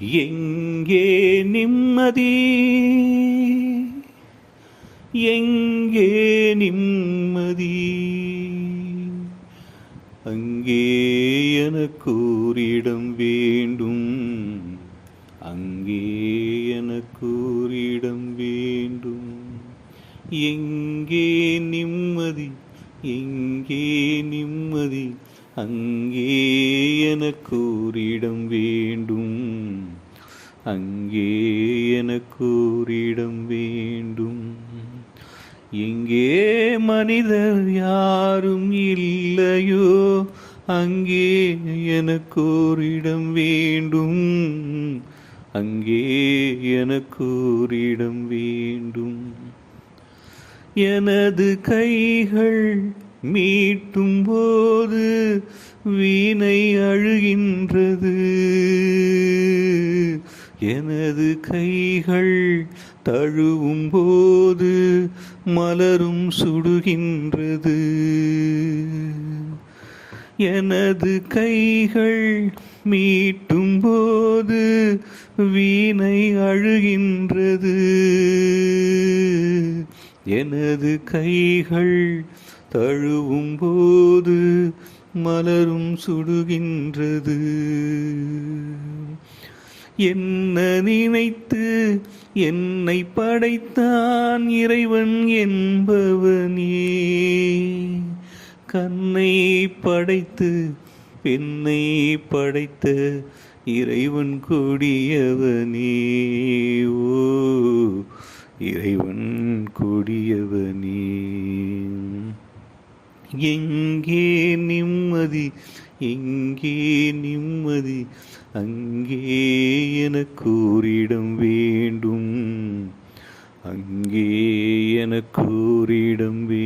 எங்கே நிம்மதி? எங்கே நிம்மதி? அங்கே எனக்கு வேண்டும். அங்கே எனக்கு வேண்டும். எங்கே நிம்மதி? எங்கே நிம்மதி? அங்கே எனக்கு ஓரிடம் வேண்டும். அங்கே எனக்கு ஓரிடம் வேண்டும். எங்கே மனிதர் யாரும் இல்லையோ அங்கே எனக்கு ஓரிடம் வேண்டும். அங்கே எனக்கு ஓரிடம் வேண்டும். எனது கைகள் மீட்டும் போது வீணை அழுகின்றது. எனது கைகள் தழுவும் போது மலரும் சுடுகின்றது. எனது கைகள் மீட்டும் போது வீணை அழுகின்றது. எனது கைகள் தழுவும் போது மலரும் சுடுகின்றது. என்ன நினைத்து என்னை படைத்தான் இறைவன் என்பவனே. கண்ணை படைத்து பெண்ணை படைத்த இறைவன் கூடியவனே. ஓ இறைவன் கொடியவனே. எங்கே நிம்மதி எங்கே நிம்மதி அங்கே எனக்கு ஓரிடம் வேண்டும். அங்கே எனக்கு ஓரிடம் வேண்டும்